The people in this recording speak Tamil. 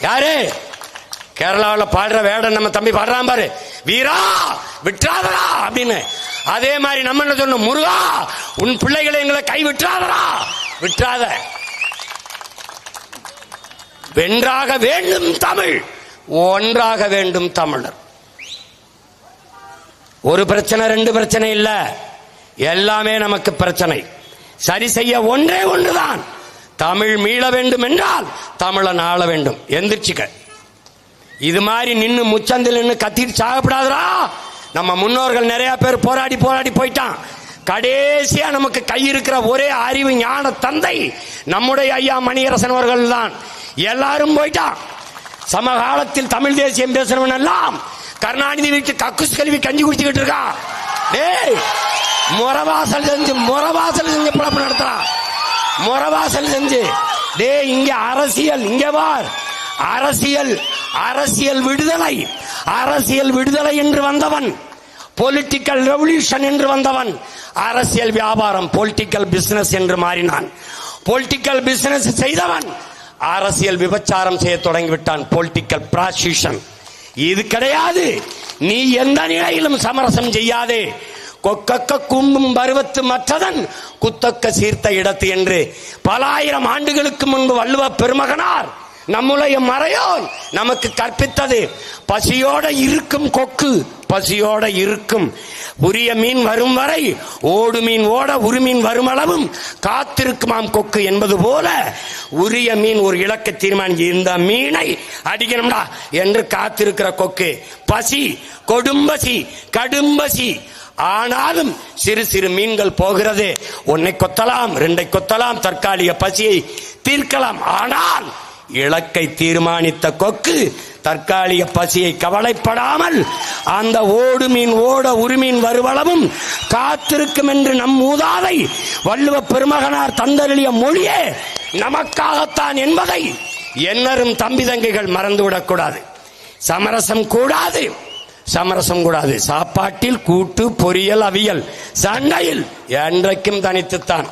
யாரு? கேரளாவில் பாடுற வேடம் நம்ம தம்பி பாடுறான் பாரு. வீரா விட்டுறாதரா அப்படின்னு. அதே மாதிரி நம்ம என்ன சொல்லணும்? முருகா உன் பிள்ளைகளை எங்களை கை விட்டுறாதரா விட்டுறாத. வென்றாக வேண்டும் தமிழ். ஒன்றாக வேண்டும் தமிழர். ஒரு பிரச்சனை ரெண்டு பிரச்சனை இல்லை. எல்லாமே நமக்கு பிரச்சனை. சரி செய்ய ஒன்றே ஒன்றுதான். தமிழ் மீள வேண்டும் என்றால் தமிழன் ஆள வேண்டும். எந்திரிச்சுக்க. இது மாதிரி நின்று முச்சந்தில் நின்று கத்திட்டு சாகப்படாதரா நம்ம முன்னோர்கள் நிறைய பேர் போராடி போராடி போயிட்டான். கடைசியா நமக்கு கை இருக்கிற ஒரே அறிவு ஞான தந்தை நம்முடைய ஐயா மணியரசன் அவர்கள் தான் எல்லாரும் போயிட்டான். சமகாலத்தில் தமிழ் தேசியம் பேசுறவன் எல்லாம் கருணாநிதி வீட்டு கக்குஸ் கல்வி கஞ்சி குடிச்சுக்கிட்டு இருக்கான். டேய் முறவாசல் செஞ்சு முறவாசல் செஞ்சு பிழப்பு நடத்துறான். முறவாசல் செஞ்சு டே இங்க அரசியல் இங்க வார் அரசியல் அரசியல் விடுதலை. அரசியல் விடுதலை என்று வந்தவன். பொலிட்டிக்கல் ரெவல்யூஷன் என்று வந்தவன். அரசியல் வியாபாரம் பொலிட்டிக்கல் பிசினஸ் என்று மாறினான். பொலிட்டிக்கல் பிசினஸ் செய்தவன். அரசியல் விபச்சாரம் செய்ய தொடங்கிவிட்டான். பொலிட்டிக்கல் ப்ராசியூஷன் இது கிடையாது. நீ எந்த நிலையிலும் சமரசம் செய்யாதே. கொக்கக்க கும்பும் பருவத்து மற்றதன் குத்தக்க சீர்த்த இடத்து என்று. பல ஆயிரம் ஆண்டுகளுக்கு முன்பு வள்ளுவ பெருமகனார் நம்முடைய மறையோன் நமக்கு கற்பித்தது. பசியோட இருக்கும் கொக்கு பசியோட இருக்கும். உரிய மீன் வரும் வரை ஓடு மீன் ஓட உரு மீன் வரும் அளவும் காத்திருக்குமாம் கொக்கு என்பது போல உரிய மீன் ஒரு இலக்க தீர்மானிச்சு இந்த மீனை அடிக்கணும்டா என்று காத்திருக்கிற கொக்கு. பசி கொடும்பசி கடும்பசி ஆனாலும் சிறு சிறு மீன்கள் போகிறது. ஒன்னை கொத்தலாம் ரெண்டை கொத்தலாம் தற்காலிக பசியை தீர்க்கலாம். ஆனால் இலக்கை தீர்மானித்த கொக்கு தற்காலிக பசியை கவலைப்படாமல் அந்த ஓடு மீன் ஓட உரிமீன் வருவளவும் காத்திருக்கும் என்று நம் மூதாதை வள்ளுவ பெருமகனார் தந்தருளிய மொழியே நமக்காகத்தான் என்பதை என்னரும் தம்பி தங்கைகள் மறந்துவிடக் கூடாது சமரசம் கூடாது. சமரசம் கூடாது. சாப்பாட்டில் கூட்டு பொரியல் அவியல். சண்டையில் என்றைக்கும் தனித்துத்தான்.